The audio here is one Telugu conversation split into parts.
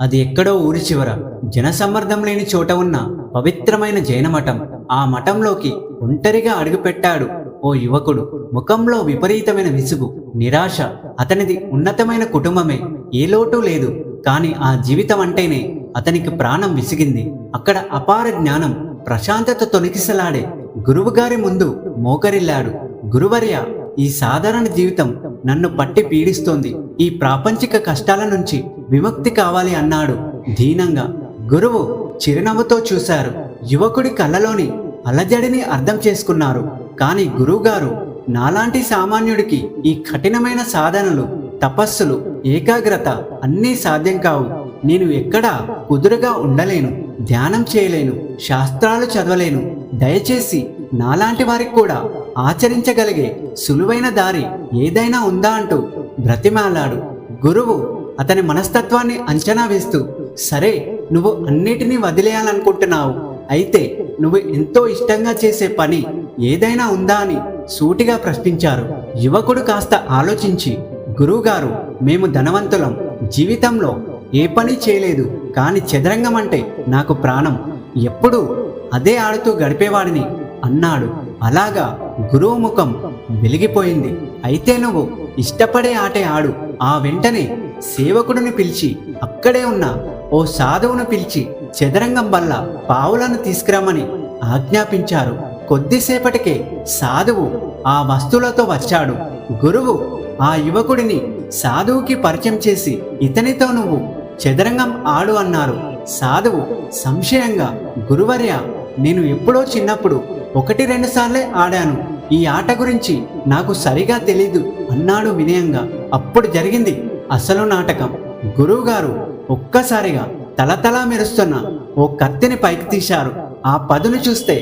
అది ఎక్కడో ఊరి చివర. జనసమ్మర్దం లేని చోట ఉన్న పవిత్రమైన జైన మఠం. ఆ మఠంలోకి ఒంటరిగా అడుగుపెట్టాడు ఓ యువకుడు. ముఖంలో విపరీతమైన విసుగు నిరాశ. అతనిది ఉన్నతమైన కుటుంబమే. ఏ లోటు లేదు. కాని ఆ జీవితం అంటేనే అతనికి ప్రాణం విసిగింది. అక్కడ అపార జ్ఞానం ప్రశాంతత తొనికిసలాడే గురువుగారి ముందు మోకరిల్లాడు. గురువర్య ఈ సాధారణ జీవితం నన్ను పట్టి పీడిస్తోంది. ఈ ప్రాపంచిక కష్టాల నుంచి విముక్తి కావాలి అన్నాడు. దీనంగా గురువు చిరునవ్వుతో చూశారు. యువకుడి కళ్ళలోని అలజడిని అర్థం చేసుకున్నారు. కానీ గురువుగారు నాలాంటి సామాన్యుడికి ఈ కఠినమైన సాధనలు తపస్సులు ఏకాగ్రత అన్నీ సాధ్యం కావు. నేను ఎక్కడా కుదురుగా ఉండలేను. ధ్యానం చేయలేను. శాస్త్రాలు చదవలేను. దయచేసి నాలాంటి వారికి కూడా ఆచరించగలిగే సులువైన దారి ఏదైనా ఉందా అంటూ బ్రతిమాలాడు. గురువు అతని మనస్తత్వాన్ని అంచనా వేస్తూ సరే నువ్వు అన్నిటినీ వదిలేయాలనుకుంటున్నావు. అయితే నువ్వు ఎంతో ఇష్టంగా చేసే పని ఏదైనా ఉందా అని సూటిగా ప్రశ్నించారు. యువకుడు కాస్త ఆలోచించి గురువుగారు మేము ధనవంతులం. జీవితంలో ఏ పని చేయలేదు కానీ చదరంగం అంటే నాకు ప్రాణం. ఎప్పుడూ అదే ఆడుతూ గడిపేవాడిని. అన్నాడు. అలాగా గురువు ముఖం వెలిగిపోయింది. అయితే నువ్వు ఇష్టపడే ఆటే ఆడు. ఆ వెంటనే సేవకుడిని పిలిచి అక్కడే ఉన్న ఓ సాధువును పిలిచి చదరంగం వల్ల పావులను తీసుకురమ్మని ఆజ్ఞాపించారు. కొద్దిసేపటికే సాధువు ఆ వస్తువులతో వచ్చాడు. గురువు ఆ యువకుడిని సాధువుకి పరిచయం చేసి ఇతనితో నువ్వు చదరంగం ఆడు అన్నారు. సాధువు సంశయంగా గురువర్య నేను ఎప్పుడో చిన్నప్పుడు ఒకటి రెండు సార్లే ఆడాను. ఈ ఆట గురించి నాకు సరిగా తెలీదు అన్నాడు వినయంగా. అప్పుడు జరిగింది అసలు నాటకం. గురువుగారు ఒక్కసారిగా తలతలా మెరుస్తున్న ఓ కత్తిని పైకి తీశారు. ఆ పదును చూస్తే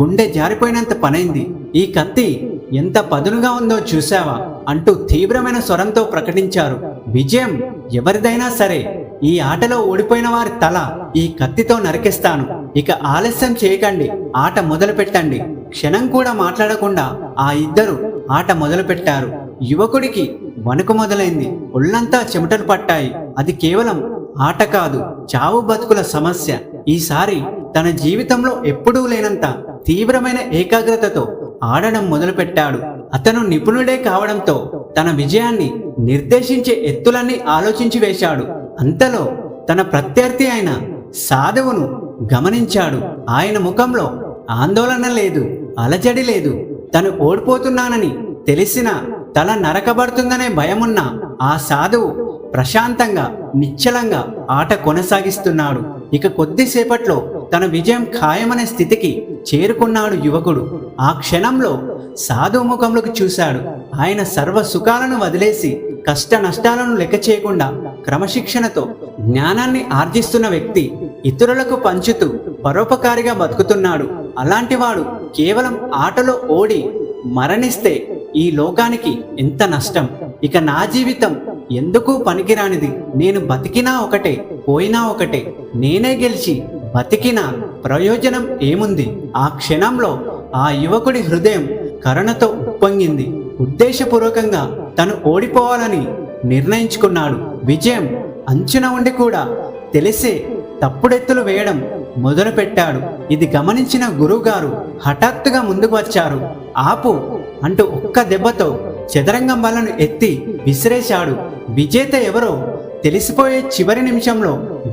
గుండె జారిపోయినంత పనైంది. ఈ కత్తి ఎంత పదునుగా ఉందో చూసావా అంటూ తీవ్రమైన స్వరంతో ప్రకటించారు. విజయం ఎవరిదైనా సరే ఈ ఆటలో ఓడిపోయిన వారి తల ఈ కత్తితో నరికిస్తాను. ఇక ఆలస్యం చేయకండి ఆట మొదలు పెట్టండి క్షణం కూడా మాట్లాడకుండా ఆ ఇద్దరు ఆట మొదలు పెట్టారు యువకుడికి వణుకు మొదలైంది. ఒళ్ళంతా చెమటలు పట్టాయి. అది కేవలం ఆట కాదు చావు బతుకుల సమస్య. ఈసారి తన జీవితంలో ఎప్పుడూ లేనంత తీవ్రమైన ఏకాగ్రతతో ఆడడం మొదలుపెట్టాడు. అతను నిపుణుడే కావడంతో తన విజయాన్ని నిర్దేశించే ఎత్తులన్నీ ఆలోచించి వేశాడు. అంతలో తన ప్రత్యర్థి అయిన సాధువును గమనించాడు. ఆయన ముఖంలో ఆందోళన లేదు అలజడి లేదు. తను ఓడిపోతున్నానని తెలిసిన తల నరకబడుతుందనే భయమున్న ఆ సాధువు ప్రశాంతంగా నిశ్చలంగా ఆట కొనసాగిస్తున్నాడు. ఇక కొద్దిసేపట్లో తన విజయం ఖాయమనే స్థితికి చేరుకున్నాడు యువకుడు. ఆ క్షణంలో సాధు ముఖంలోకి చూశాడు. ఆయన సర్వ సుఖాలను వదిలేసి కష్ట నష్టాలను లెక్క చేయకుండా క్రమశిక్షణతో జ్ఞానాన్ని ఆర్జిస్తున్న వ్యక్తి ఇతరులకు పంచుతూ పరోపకారిగా బతుకుతున్నాడు. అలాంటివాడు కేవలం ఆటలో ఓడి మరణిస్తే ఈ లోకానికి ఎంత నష్టం. ఇక నా జీవితం ఎందుకు పనికిరానిది? నేను బతికినా ఒకటే పోయినా ఒకటే. నేనే గెలిచి బతికిన ప్రయోజనం ఏముంది? ఆ క్షణంలో ఆ యువకుడి హృదయం కరుణతో ఉప్పొంగింది. ఉద్దేశపూర్వకంగా తను ఓడిపోవాలని నిర్ణయించుకున్నాడు. విజయం అంచున ఉండి కూడా తెలిసే తప్పుడెత్తులు వేయడం మొదలుపెట్టాడు. ఇది గమనించిన గురువుగారు హఠాత్తుగా ముందుకు వచ్చారు. ఆపు అంటూ ఒక్క దెబ్బతో చదరంగం వలను ఎత్తి విసిరేశాడు. విజేత ఎవరో తెలిసిపోయే చివరి నిమిషంలో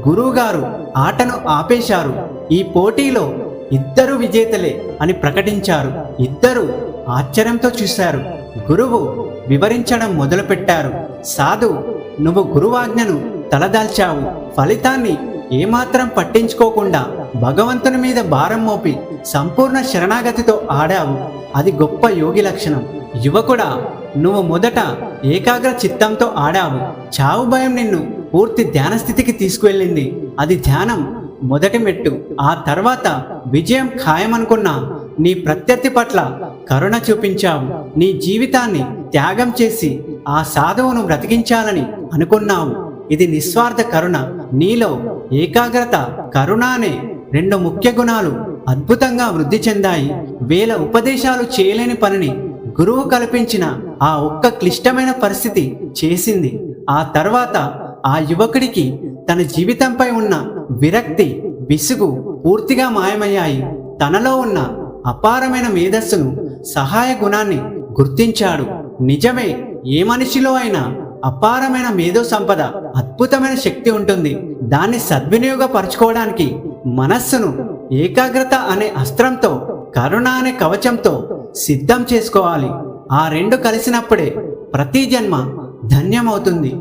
గురువుగారు ఆటను ఆపేశారు. ఈ పోటీలో ఇద్దరు విజేతలే అని ప్రకటించారు. ఇద్దరు ఆశ్చర్యంతో చూశారు. గురువు వివరించడం మొదలుపెట్టారు. సాధు నువ్వు గురువాజ్ఞను తలదాల్చావు. ఫలితాన్ని ఏమాత్రం పట్టించుకోకుండా భగవంతుని మీద భారం మోపి సంపూర్ణ శరణాగతితో ఆడావు. అది గొప్ప యోగి లక్షణం. యువకుడా నువ్వు మొదట ఏకాగ్ర చిత్తంతో ఆడావు. చావు భయం నిన్ను పూర్తి ధ్యాన స్థితికి తీసుకువెళ్ళింది. అది ధ్యానం మొదటి మెట్టు. ఆ తర్వాత విజయం ఖాయమనుకున్న నీ ప్రత్యర్థి పట్ల కరుణ చూపించావు. నీ జీవితాన్ని త్యాగం చేసి ఆ సాధువును బ్రతికించాలని అనుకున్నావు. ఇది నిస్వార్థ కరుణ నీలో ఏకాగ్రత కరుణ అనే రెండు ముఖ్య గుణాలు అద్భుతంగా వృద్ధి చెందాయి. వేల ఉపదేశాలు చేయలేని పనిని గురువు కల్పించిన ఆ ఒక్క క్లిష్టమైన పరిస్థితి చేసింది. ఆ తర్వాత ఆ యువకుడికి తన జీవితంపై ఉన్న విరక్తి విసుగు పూర్తిగా మాయమయ్యాయి. తనలో ఉన్న అపారమైన మేధస్సును సహాయ గుణాన్ని గుర్తించాడు. నిజమే ఏ మనిషిలో అయినా అపారమైన మేధో సంపద అద్భుతమైన శక్తి ఉంటుంది. దాన్ని సద్వినియోగపరచుకోవడానికి మనస్సును ఏకాగ్రత అనే అస్త్రంతో కరుణ అనే కవచంతో సిద్ధం చేసుకోవాలి. ఆ రెండు కలిసినప్పుడే ప్రతి జన్మ ధన్యమవుతుంది.